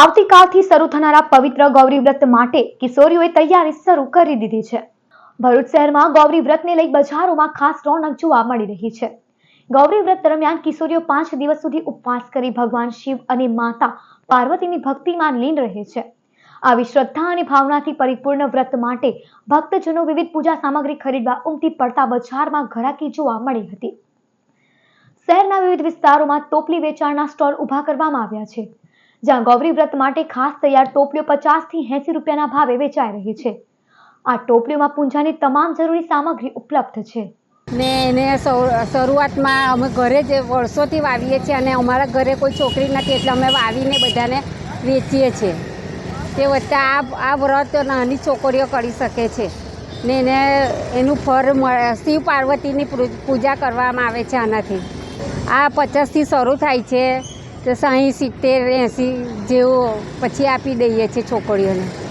આવતીકાલથી શરૂ થનારા પવિત્ર ગૌરી વ્રત માટે કિશોરીઓએ તૈયારી શરૂ કરી દીધી છે. ભરૂચ શહેરમાં ગૌરી વ્રતને લઈ બજારોમાં ખાસ રોનક જોવા મળી રહી છે. ગૌરી વ્રત દરમિયાન કિશોરીઓ પાંચ દિવસ સુધી ઉપવાસ કરી ભગવાન શિવ અને માતા પાર્વતીની ભક્તિમાં લીન રહે છે. આવી શ્રદ્ધા અને ભાવનાથી પરિપૂર્ણ વ્રત માટે ભક્તજનો વિવિધ પૂજા સામગ્રી ખરીદવા ઉમટી પડતા બજારમાં ઘરાકી જોવા મળી હતી. શહેરના વિવિધ વિસ્તારોમાં ટોપલી વેચાણના સ્ટોલ ઊભા કરવામાં આવ્યા છે. જ્યાં ગૌરી વ્રત માટે ખાસ તૈયાર ટોપલીઓ પચાસથી એંસી રૂપિયાના ભાવે વેચાઈ રહી છે. આ ટોપલીઓમાં પૂંજાની તમામ જરૂરી સામગ્રી ઉપલબ્ધ છે. ને એને શરૂ- શરૂઆતમાં અમે ઘરે જ વર્ષોથી વાવીએ છીએ અને અમારા ઘરે કોઈ છોકરી નથી, એટલે અમે વાવીને બધાને વેચીએ છીએ. તે વચ્ચે આ આ વ્રત નાની છોકરીઓ કરી શકે છે. ને એને, એનું ફળ મળે, શિવ પાર્વતીની પૂજા કરવામાં આવે છે આનાથી. આ પચાસથી શરૂ થાય છે. તો સાહીઠ સિત્તેર એંસી જેવો પછી આપી દઈએ છીએ છોકરીઓને.